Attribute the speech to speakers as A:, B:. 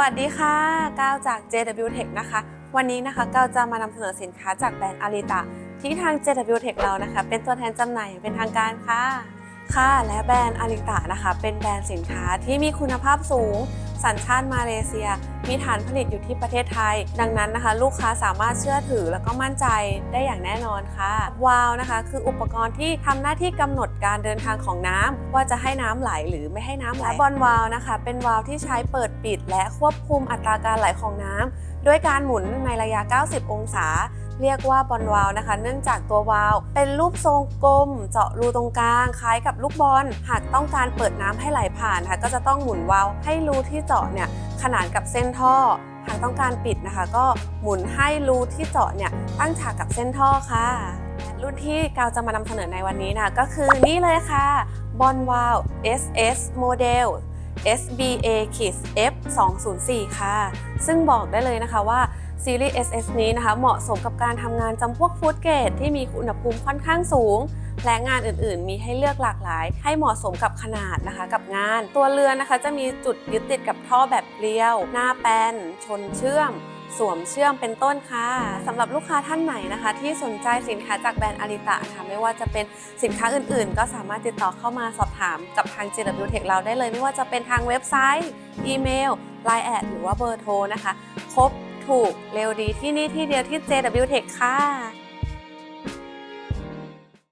A: วัสดีค่ะก้าวจาก JW Tech นะคะ วันนี้นะคะก้าวจะมานำเสนอสินค้าจากแบรนด์อาริตะที่ทาง JW Tech เรานะคะ เป็นตัวแทนจำหน่ายอย่างเป็นทางการค่ะ ค่ะและแบรนด์อาริตะนะคะเป็นแบรนด์สินค้าที่มีคุณภาพสูง สัญชาติมาเลเซีย มีฐานผลิตอยู่ที่ประเทศไทย ดังนั้นนะคะ ลูกค้าสามารถเชื่อถือแล้วก็มั่นใจได้อย่างแน่นอนค่ะวาล์วนะคะ คืออุปกรณ์ที่ทำหน้าที่กำหนดการเดินทางของน้ำว่าจะให้น้ำไหลหรือไม่ให้น้ำไหลบอลวาล์วนะคะ เป็นวาล์วที่ใช้เปิดปิด และควบคุมอัตราการไหลของน้ำด้วยการหมุนในระยะ 90 องศา เรียกว่าบอลวาล์วนะคะ เนื่องจากตัววาล์วเป็นรูปทรงกลม เจาะรูตรงกลาง คล้ายกับลูกบอล หากต้องการเปิดน้ำให้ไหลผ่านค่ะก็จะต้องหมุนวาล์วให้รูที่เจาะเนี่ยขนานกับเส้นท่อหากต้องการปิดนะคะ ก็หมุนให้รูที่เจาะเนี่ยตั้งฉากกับเส้นท่อค่ะรุ่นที่กาวจะมานำเสนอในวันนี้นะก็คือนี่เลยค่ะบอลวาล์ว SS Model SBA Kids F 204ค่ะ ซึ่งบอกได้เลยนะคะว่า ซีรีส์ SS นี้นะคะ เหมาะสมกับการทำงานจำพวกฟู้ดเกรดที่มีอุณหภูมิค่อนข้างสูง และงานอื่นๆ มีให้เลือกหลากหลาย ให้เหมาะสมกับขนาดนะคะ กับงาน ตัวเรือนนะคะจะมีจุดยึดติดกับท่อแบบเกลียว หน้าแปนชนเชื่อมสวมเชื่อมเป็นต้นค่ะสำหรับลูกค้าท่านไหนนะคะ ที่สนใจสินค้าจากแบรนด์อาริตะนะคะไม่ว่าจะเป็นสินค้าอื่นๆ ก็สามารถติดต่อเข้ามาสอบถามกับทาง JW Tech เราได้เลย ไม่ว่าจะเป็นทางเว็บไซต์ อีเมล Line แอดหรือว่าเบอร์โทรนะคะ ครบถูกเร็วดีที่นี่ที่เดียวที่ JW Tech ค่ะ